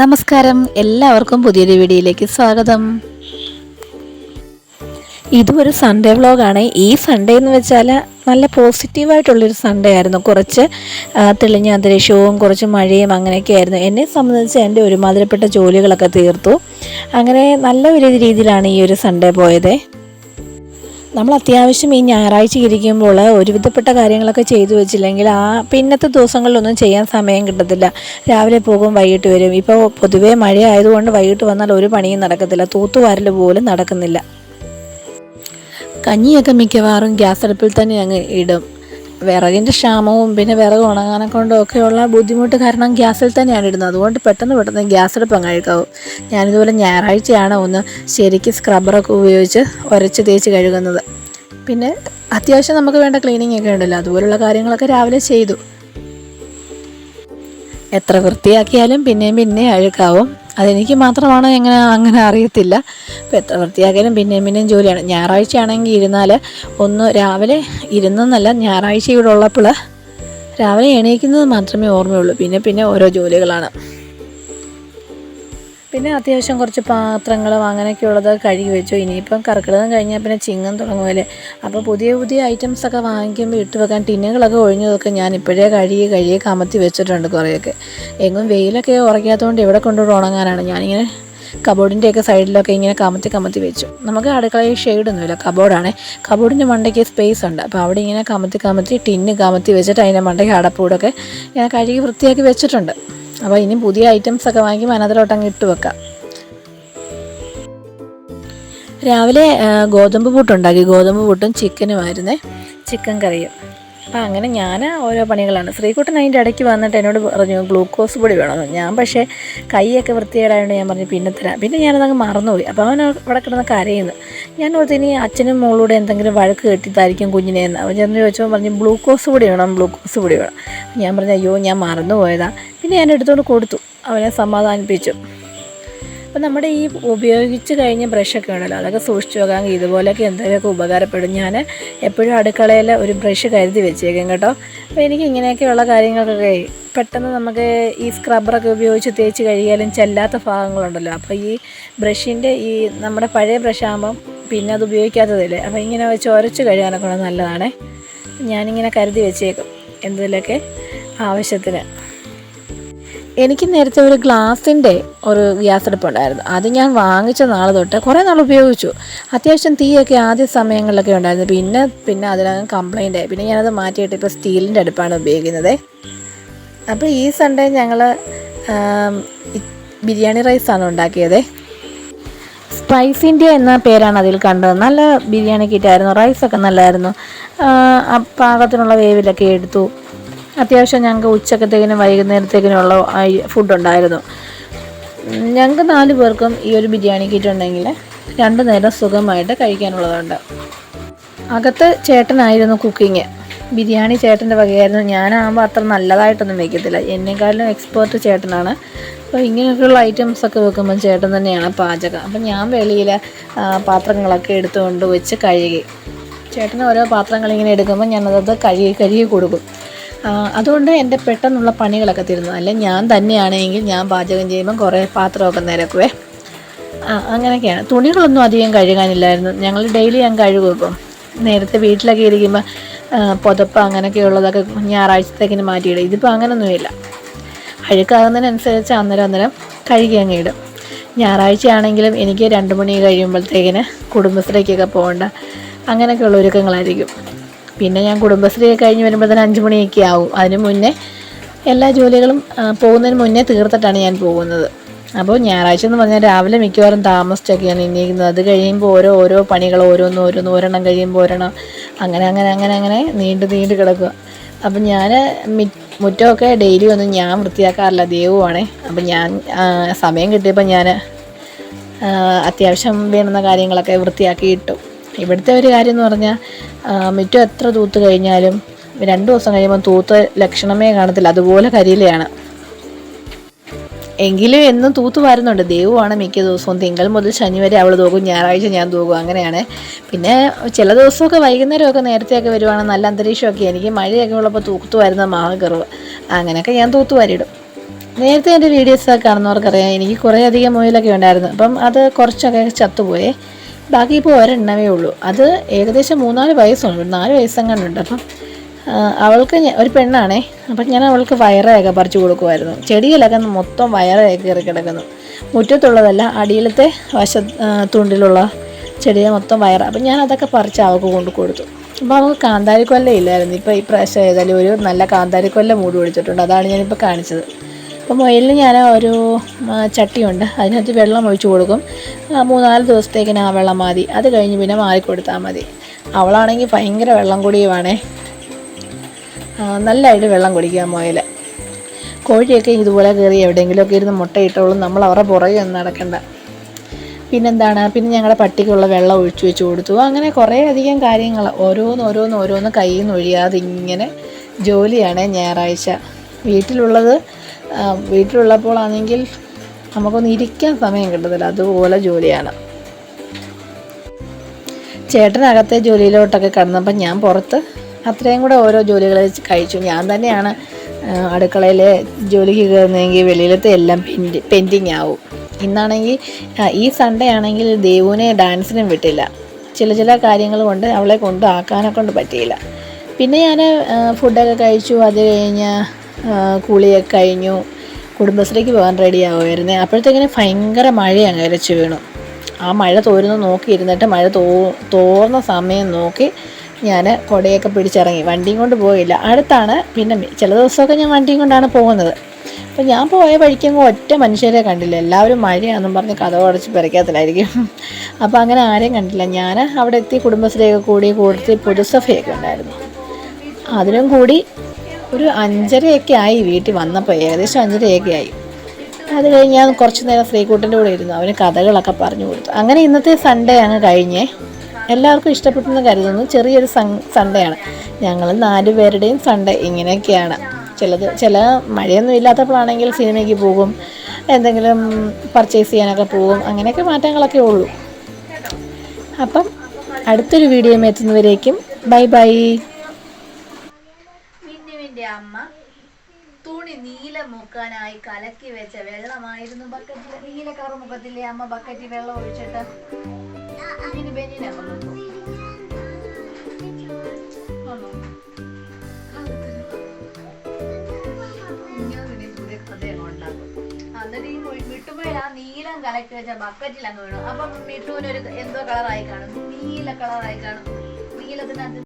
നമസ്കാരം. എല്ലാവർക്കും പുതിയൊരു വീഡിയോയിലേക്ക് സ്വാഗതം. ഇതും ഒരു സൺഡേ വ്ളോഗാണ് ഈ സൺഡേ എന്ന് വെച്ചാൽ നല്ല പോസിറ്റീവായിട്ടുള്ളൊരു സൺഡേ ആയിരുന്നു. കുറച്ച് തെളിഞ്ഞ അന്തരീക്ഷവും കുറച്ച് മഴയും അങ്ങനെയൊക്കെ ആയിരുന്നു. എന്നെ സംബന്ധിച്ച് എന്റെ ഒരുമാതിരിപ്പെട്ട ജോലികളൊക്കെ തീർത്തു. അങ്ങനെ നല്ല ഒരു രീതിയിലാണ് ഈ ഒരു സൺഡേ പോയത്. നമ്മൾ അത്യാവശ്യം ഈ ഞായറാഴ്ച ഇരിക്കുമ്പോൾ ഒരുവിധപ്പെട്ട കാര്യങ്ങളൊക്കെ ചെയ്തു വെച്ചില്ലെങ്കിൽ ആ പിന്നത്തെ ദിവസങ്ങളിലൊന്നും ചെയ്യാൻ സമയം കിട്ടത്തില്ല. രാവിലെ പോകും വൈകിട്ട് വരും. ഇപ്പോൾ പൊതുവേ മഴ ആയതുകൊണ്ട് വൈകിട്ട് വന്നാൽ ഒരു പണിയും നടക്കത്തില്ല. തൂത്തുവാരൽ പോലും നടക്കുന്നില്ല. കഞ്ഞിയൊക്കെ മിക്കവാറും ഗ്യാസ് അടുപ്പിൽ തന്നെ അങ്ങ് ഇടും. വിറകിന്റെ ക്ഷാമവും പിന്നെ വിറക് ഉണങ്ങാനെ കൊണ്ടും ഒക്കെയുള്ള ബുദ്ധിമുട്ട് കാരണം ഗ്യാസിൽ തന്നെയാണ് ഇടുന്നത്. അതുകൊണ്ട് പെട്ടെന്ന് പെട്ടെന്ന് ഗ്യാസ് അടുപ്പ് അങ്ങ് അഴുക്കാവും. ഞാനിതുപോലെ ഞായറാഴ്ചയാണ് ഒന്ന് ശരിക്ക് സ്ക്രബ്ബറൊക്കെ ഉപയോഗിച്ച് ഉരച്ച് തേച്ച് കഴുകുന്നത്. പിന്നെ അത്യാവശ്യം നമുക്ക് വേണ്ട ക്ലീനിങ് ഒക്കെ ഉണ്ടല്ലോ. അതുപോലുള്ള കാര്യങ്ങളൊക്കെ രാവിലെ ചെയ്തു. എത്ര വൃത്തിയാക്കിയാലും പിന്നെയും പിന്നെയും അഴുക്കാവും. അതെനിക്ക് മാത്രമാണ് എങ്ങനെ അങ്ങനെ അറിയത്തില്ല. അപ്പോൾ എത്ര വൃത്തിയാക്കിയാലും പിന്നെയും പിന്നെയും ജോലിയാണ്. ഞായറാഴ്ച ആണെങ്കിൽ ഇരുന്നാൽ ഒന്ന് രാവിലെ ഇരുന്നെന്നല്ല ഞായറാഴ്ച ഇവിടെ ഉള്ളപ്പോൾ രാവിലെ എണീക്കുന്നത് മാത്രമേ ഓർമ്മയുള്ളൂ. പിന്നെ പിന്നെ ഓരോ ജോലികളാണ്. പിന്നെ അത്യാവശ്യം കുറച്ച് പാത്രങ്ങളും അങ്ങനെയൊക്കെയുള്ളത് കഴുകി വെച്ചു. ഇനിയിപ്പം കർക്കിടകം കഴിഞ്ഞാൽ പിന്നെ ചിങ്ങം തുടങ്ങുമല്ലേ അപ്പോൾ പുതിയ പുതിയ ഐറ്റംസ് ഒക്കെ വാങ്ങിക്കുമ്പോൾ ഇട്ട് വെക്കാൻ ടിന്നുകളൊക്കെ ഒഴിഞ്ഞതൊക്കെ ഞാൻ ഇപ്പോഴേ കഴുകി കഴുകി കമത്തി വെച്ചിട്ടുണ്ട് കുറേയൊക്കെ. എങ്ങും വെയിലൊക്കെ ഉറക്കാത്തതുകൊണ്ട് ഇവിടെ കൊണ്ടുപോയി ഉണങ്ങാനാണ്. ഞാനിങ്ങനെ കബോർഡിന്റെയൊക്കെ സൈഡിലൊക്കെ ഇങ്ങനെ കമത്തി കമത്തി വെച്ചു. നമുക്ക് അടുക്കളയിൽ ഷെയ്ഡൊന്നുമില്ല കബോർഡാണ് കബോർഡിന്റെ മണ്ടയ്ക്ക് സ്പേസ് ഉണ്ട്. അപ്പോൾ അവിടെ ഇങ്ങനെ കമത്തി കമത്തി ടിന്ന് കമത്തി വെച്ചിട്ട് അതിന്റെ മണ്ടയ്ക്ക് അടപ്പൂടൊക്കെ ഞാൻ കഴുകി വൃത്തിയാക്കി വെച്ചിട്ടുണ്ട്. അപ്പോൾ ഇനി പുതിയ ഐറ്റംസ് ഒക്കെ വാങ്ങി അതിനകത്തോട്ട് അങ്ങ് ഇട്ട് വെക്കാം. രാവിലെ ഗോതമ്പ് പുട്ടുണ്ടാക്കി. ഗോതമ്പ് പുട്ടും ചിക്കനുമായിരുന്നേ ചിക്കൻ കറിയും. അപ്പം അങ്ങനെ ഞാൻ ഓരോ പണികളാണ്. ശ്രീകുട്ടൻ അതിന്റെ ഇടയ്ക്ക് വന്നിട്ട് എന്നോട് പറഞ്ഞു ഗ്ലൂക്കോസ് പൊടി വേണമെന്ന് ഞാൻ പക്ഷേ കൈയൊക്കെ വൃത്തികേടായതുകൊണ്ട് ഞാൻ പറഞ്ഞു പിന്നെ തരാം. പിന്നെ ഞാനതങ്ങ് മറന്നുപോയി. അപ്പോൾ അവൻ അവിടെ കിടന്ന് കരയുന്നു. ഞാൻ ഓർത്ത് ഇനി അച്ഛനും മോളൂടെ എന്തെങ്കിലും വഴക്ക് കെട്ടിത്തായിരിക്കും കുഞ്ഞിനെ എന്ന്. അവൻ ചെന്ന് ചോദിച്ചപ്പോൾ പറഞ്ഞു ഗ്ലൂക്കോസ് പൊടി വേണം ഗ്ലൂക്കോസ് പൊടി വേണം. ഞാൻ പറഞ്ഞു അയ്യോ ഞാൻ മറന്നു പോയതാ പിന്നെ ഞാൻ എടുത്തുകൊണ്ട് കൊടുത്തു. അവനെ സമാധാനിപ്പിച്ചു. അപ്പം നമ്മുടെ ഈ ഉപയോഗിച്ച് കഴിഞ്ഞ ബ്രഷൊക്കെ ഉണ്ടല്ലോ അതൊക്കെ സൂക്ഷിച്ചു വെക്കാൻ ഇതുപോലെയൊക്കെ എന്തെങ്കിലുമൊക്കെ ഉപകാരപ്പെടും. ഞാൻ എപ്പോഴും അടുക്കളയിൽ ഒരു ബ്രഷ് കരുതി വെച്ചേക്കും കേട്ടോ. അപ്പോൾ എനിക്ക് ഇങ്ങനെയൊക്കെയുള്ള കാര്യങ്ങൾക്കൊക്കെ പെട്ടെന്ന് നമുക്ക് ഈ സ്ക്രബ്ബറൊക്കെ ഉപയോഗിച്ച് തേച്ച് കഴിയാലും ചെല്ലാത്ത ഭാഗങ്ങളുണ്ടല്ലോ. അപ്പോൾ ഈ ബ്രഷിന്റെ ഈ നമ്മുടെ പഴയ ബ്രഷ് ആകുമ്പം പിന്നെ അത് ഉപയോഗിക്കാത്തതല്ലേ അപ്പോൾ ഇങ്ങനെ വെച്ച് ഉരച്ച് നല്ലതാണ് നല്ലതാണേ. ഞാനിങ്ങനെ കരുതി വെച്ചേക്കും എന്തെങ്കിലുമൊക്കെ ആവശ്യത്തിന്. എനിക്ക് നേരത്തെ ഒരു ഗ്ലാസിന്റെ ഒരു ഗ്യാസ് അടുപ്പുണ്ടായിരുന്നു അത് ഞാൻ വാങ്ങിച്ച നാൾ തൊട്ട് കുറേ നാൾ ഉപയോഗിച്ചു. അത്യാവശ്യം തീയൊക്കെ ആദ്യ സമയങ്ങളിലൊക്കെ ഉണ്ടായിരുന്നു. പിന്നെ പിന്നെ അതിനകം കംപ്ലൈന്റ് ആയി. പിന്നെ ഞാനത് മാറ്റിയിട്ട് ഇപ്പോൾ സ്റ്റീലിന്റെ അടുപ്പാണ് ഉപയോഗിക്കുന്നത്. അപ്പോൾ ഈ സൺഡേ ഞങ്ങൾ ബിരിയാണി റൈസാണ് ഉണ്ടാക്കിയത്. സ്പൈസ് ഇന്ത്യ എന്ന പേരാണ് അതിൽ കണ്ടത്. നല്ല ബിരിയാണി കിറ്റായിരുന്നു റൈസൊക്കെ നല്ലതായിരുന്നു പാകത്തിനുള്ള വേവിലൊക്കെ എടുത്തു. അത്യാവശ്യം ഞങ്ങൾക്ക് ഉച്ചക്കത്തേക്കിനും വൈകുന്നേരത്തേക്കിനുള്ള ഫുഡ് ഉണ്ടായിരുന്നു. ഞങ്ങൾക്ക് നാല് പേർക്കും ഈ ഒരു ബിരിയാണി കിട്ടുണ്ടെങ്കിൽ രണ്ട് നേരം സുഖമായിട്ട് കഴിക്കാനുള്ളതുണ്ട്. അകത്ത് ചേട്ടനായിരുന്നു കുക്കിങ് ബിരിയാണി ചേട്ടന്റെ വകയായിരുന്നു. ഞാനാകുമ്പോൾ അത്ര നല്ലതായിട്ടൊന്നും വെക്കത്തില്ല. എന്നെക്കാളും എക്സ്പേർട്ട് ചേട്ടനാണ്. അപ്പോൾ ഇങ്ങനെയൊക്കെയുള്ള ഐറ്റംസ് ഒക്കെ വെക്കുമ്പോൾ ചേട്ടൻ തന്നെയാണ് പാചകം. അപ്പം ഞാൻ വെളിയിൽ പാത്രങ്ങളൊക്കെ എടുത്തുകൊണ്ട് വെച്ച് കഴുകി. ചേട്ടന് ഓരോ പാത്രങ്ങൾ ഇങ്ങനെ എടുക്കുമ്പോൾ ഞാനത് കഴുകി കഴുകി കൊടുക്കും. അതുകൊണ്ട് എന്റെ പെട്ടെന്നുള്ള പണികളൊക്കെ തീരുന്നു അല്ലെ ഞാൻ തന്നെയാണെങ്കിൽ ഞാൻ പാചകം ചെയ്യുമ്പോൾ കുറേ പാത്രമൊക്കെ നിരക്കുവേ. ആ അങ്ങനെയൊക്കെയാണ്. തുണികളൊന്നും അധികം കഴുകാനില്ലായിരുന്നു. ഞങ്ങൾ ഡെയിലി ഞാൻ കഴുകും ഇപ്പം. നേരത്തെ വീട്ടിലൊക്കെ ഇരിക്കുമ്പോൾ പുതപ്പ് അങ്ങനെയൊക്കെ ഉള്ളതൊക്കെ ഞായറാഴ്ചത്തേക്കിന് മാറ്റിയിടും. ഇതിപ്പോൾ അങ്ങനെയൊന്നുമില്ല അഴുക്കാകുന്നതിനനുസരിച്ച് അന്നേരം അന്നേരം കഴുകി അങ്ങ് ഇടും. ഞായറാഴ്ചയാണെങ്കിലും എനിക്ക് രണ്ട് മണി കഴിയുമ്പോഴത്തേക്കിന് കുടുംബശ്രീക്കൊക്കെ പോകേണ്ട. അങ്ങനെയൊക്കെയുള്ള ഒരുക്കങ്ങളായിരിക്കും. പിന്നെ ഞാൻ കുടുംബശ്രീ കഴിഞ്ഞ് വരുമ്പോഴത്തേന് അഞ്ച് മണിയൊക്കെ ആവും. അതിന് മുന്നേ എല്ലാ ജോലികളും പോകുന്നതിന് മുന്നേ തീർത്തിട്ടാണ് ഞാൻ പോകുന്നത്. അപ്പോൾ ഞായറാഴ്ച എന്ന് പറഞ്ഞാൽ രാവിലെ മിക്കവാറും താമസിച്ചൊക്കെയാണ് എണീക്കുന്നത് അത് കഴിയുമ്പോൾ ഓരോ ഓരോ പണികൾ ഓരോന്ന് ഓരോന്ന് ഒരെണ്ണം കഴിയുമ്പോൾ ഒരെണ്ണം. അങ്ങനെ അങ്ങനെ അങ്ങനെ അങ്ങനെ നീണ്ടു നീണ്ടു കിടക്കുക. അപ്പം ഞാൻ മുറ്റമൊക്കെ ഡെയിലി ഒന്നും ഞാൻ വൃത്തിയാക്കാറില്ല. ദൈവമാണേ അപ്പം ഞാൻ സമയം കിട്ടിയപ്പോൾ ഞാൻ അത്യാവശ്യം വേണ്ടുന്ന കാര്യങ്ങളൊക്കെ വൃത്തിയാക്കി ഇട്ടു ഇവിടുത്തെ ഒരു കാര്യം എന്ന് പറഞ്ഞാൽ മുറ്റം എത്ര തൂത്ത് കഴിഞ്ഞാലും രണ്ട് ദിവസം കഴിയുമ്പോൾ തൂത്ത് ലക്ഷണമേ കാണത്തില്ല. അതുപോലെ കരിയിലയാണ്. എങ്കിലും എന്നും തൂത്ത് വരുന്നുണ്ട്. ദൈവമാണ് മിക്ക ദിവസവും. തിങ്കൾ മുതൽ ശനി വരെ അവൾ തൂക്കും ഞായറാഴ്ച ഞാൻ തൂക്കും അങ്ങനെയാണ്. പിന്നെ ചില ദിവസമൊക്കെ വൈകുന്നേരമൊക്കെ നേരത്തെയൊക്കെ വരുവാണ്. നല്ല അന്തരീക്ഷമൊക്കെ. എനിക്ക് മഴയൊക്കെ ഉള്ളപ്പോൾ തൂത്ത് വരുന്ന മാവ് കയറുക അങ്ങനെയൊക്കെ ഞാൻ തൂത്ത് വരിടും നേരത്തെ എന്റെ വീഡിയോസൊക്കെ കാണുന്നവർക്കറിയാം. എനിക്ക് കുറേ അധികം മുയലൊക്കെ ഉണ്ടായിരുന്നു. അപ്പം അത് കുറച്ചൊക്കെ ചത്തുപോയേ. ബാക്കി ഇപ്പോൾ ഒരെണ്ണമേ ഉള്ളൂ. അത് ഏകദേശം മൂന്നാൽ വയസ്സുണ്ട്. നാല് വയസ്സെങ്ങാണ്ടുണ്ട് അപ്പം അവൾക്ക് ഒരു പെണ്ണാണേ. അപ്പം ഞാൻ അവൾക്ക് വയറയൊക്കെ പറിച്ചു കൊടുക്കുമായിരുന്നു. ചെടിയിലൊക്കെ മൊത്തം വയറയൊക്കെ കയറി കിടക്കുന്നു. മുറ്റത്തുള്ളതല്ല അടിയിലത്തെ വശ തുണ്ടിലുള്ള ചെടിയെ മൊത്തം വയറ. അപ്പം ഞാൻ അതൊക്കെ പറിച്ച് അവൾക്ക് കൊണ്ട് കൊടുത്തു. അപ്പോൾ അവൾക്ക് കാന്താരിക്കൊല്ല ഇല്ലായിരുന്നു ഇപ്പോൾ ഈ പ്രാവശ്യം ഏതായാലും ഒരു നല്ല കാന്താരിക്കൊല്ല മൂടി പിടിച്ചിട്ടുണ്ട് അതാണ് ഞാനിപ്പോൾ കാണിച്ചത്. അപ്പോൾ മുയലിന് ഞാൻ ഒരു ചട്ടിയുണ്ട്. അതിനകത്ത് വെള്ളം ഒഴിച്ചു കൊടുക്കും. മൂന്നാൽ ദിവസത്തേക്കിന് ആ വെള്ളം മതി. അത് കഴിഞ്ഞ് പിന്നെ മാറിക്കൊടുത്താൽ മതി. അവളാണെങ്കിൽ ഭയങ്കര വെള്ളം കുടിയുവാണേ. നല്ലതായിട്ട് വെള്ളം കുടിക്കുക മുയൽ കോഴിയൊക്കെ ഇതുപോലെ കയറി എവിടെയെങ്കിലുമൊക്കെ ഇരുന്ന് മുട്ടയിട്ടോളും. നമ്മൾ അവരുടെ പുറകെ ഒന്നും നടക്കണ്ട. പിന്നെന്താണ്? പിന്നെ ഞങ്ങളുടെ പട്ടിക്കുള്ള വെള്ളം ഒഴിച്ചു വെച്ച് കൊടുത്തു. അങ്ങനെ കുറേ അധികം കാര്യങ്ങൾ. ഓരോന്ന് ഓരോന്ന് ഓരോന്ന് കയ്യിൽ നിന്ന് ഒഴിയാതെ ഇങ്ങനെ ജോലിയാണ് ഞായറാഴ്ച. വീട്ടിലുള്ളത് ആണെങ്കിൽ നമുക്കൊന്ന് ഇരിക്കാൻ സമയം കിട്ടത്തില്ല. അതുപോലെ ജോലിയാണ്. ചേട്ടനകത്തെ ജോലിയിലോട്ടൊക്കെ കടന്നപ്പോൾ ഞാൻ പുറത്ത് അത്രയും കൂടെ ഓരോ ജോലികൾ കഴിച്ചു. ഞാൻ തന്നെയാണ് അടുക്കളയിലെ ജോലിക്ക് കയറുന്നതെങ്കിൽ വെളിയിലത്തെ എല്ലാം പെൻഡി പെൻഡിങ് ആവും ഇന്നാണെങ്കിൽ ഈ സൺഡേ ആണെങ്കിൽ ദേവുവിനെ ഡാൻസിനും വിട്ടില്ല. ചില ചില കാര്യങ്ങൾ കൊണ്ട് അവളെ കൊണ്ട് കൊണ്ട് പറ്റിയില്ല. പിന്നെ ഞാൻ ഫുഡൊക്കെ കഴിച്ചു. അത് കഴിഞ്ഞ് ആ, കുളിയൊക്കെ കഴിഞ്ഞു. കുടുംബശ്രീക്ക് പോകാൻ റെഡി ആവുമായിരുന്നേ. അപ്പോഴത്തേക്കിന് ഭയങ്കര മഴയാണ് ഇരച്ചു വീണു. ആ മഴ തോരുന്ന നോക്കിയിരുന്നിട്ട് മഴ തോ തോർന്ന സമയം നോക്കി ഞാൻ കുടയൊക്കെ പിടിച്ചിറങ്ങി. വണ്ടിയും കൊണ്ട് പോയില്ല. അടുത്താണ് പിന്നെ ചില ദിവസമൊക്കെ ഞാൻ വണ്ടിയും കൊണ്ടാണ് പോകുന്നത്. അപ്പോൾ ഞാൻ പോയ വഴിക്കെങ്ങും ഒറ്റ മനുഷ്യരെ കണ്ടില്ല. എല്ലാവരും മഴയാണെന്നും പറഞ്ഞ് കഥ അടച്ച് പെരയ്ക്കത്തിലായിരിക്കും അപ്പോൾ അങ്ങനെ ആരെയും കണ്ടില്ല. ഞാൻ അവിടെ എത്തി കുടുംബശ്രീയൊക്കെ കൂടി കൂടുതൽ പൊതുസഭയൊക്കെ ഉണ്ടായിരുന്നു. അതിനും കൂടി ഒരു അഞ്ചരയൊക്കെ ആയി വീട്ടിൽ വന്നപ്പോൾ ഏകദേശം അഞ്ചരയൊക്കെ ആയി. അത് കഴിഞ്ഞ് ഞാൻ കുറച്ച് നേരം ശ്രീകൂട്ടന്റെ കൂടെ ഇരുന്നു. അവന് കഥകളൊക്കെ പറഞ്ഞു കൊടുത്തു. അങ്ങനെ ഇന്നത്തെ സൺഡേ അങ്ങ് കഴിഞ്ഞേ എല്ലാവർക്കും ഇഷ്ടപ്പെട്ടെന്ന് കരുതുന്നു. ചെറിയൊരു സൺഡേ ആണ്. ഞങ്ങൾ നാല് പേരുടെയും സൺഡേ ഇങ്ങനെയൊക്കെയാണ്. ചിലത് ചില മഴയൊന്നും ഇല്ലാത്തപ്പോഴാണെങ്കിൽ സിനിമയ്ക്ക് പോകും എന്തെങ്കിലും പർച്ചേസ് ചെയ്യാനൊക്കെ പോകും അങ്ങനെയൊക്കെ മാറ്റങ്ങളൊക്കെ ഉള്ളൂ. അപ്പം അടുത്തൊരു വീഡിയോ എത്തുന്നവരേക്കും ബൈ ബൈ മിന്നുവിന്റെ അമ്മ തുണി നീല മുക്കാനായി കലക്കി വെച്ച വെള്ളമായിരുന്നു ബക്കറ്റിൽ നീല കറു മുഖത്തില്ലേ അമ്മ ബക്കറ്റിൽ വെള്ളം ഒഴിച്ചിട്ട് അങ്ങനെ ബെന്നിനെ നീലം കലക്കി വെച്ച ബക്കറ്റിൽ അങ്ങ് വീണു. അപ്പൊ മിട്ടുവിനൊരു എന്തോ കളറായി കാണും. നീല കളറായി കാണും. നീലത്തിനകത്ത്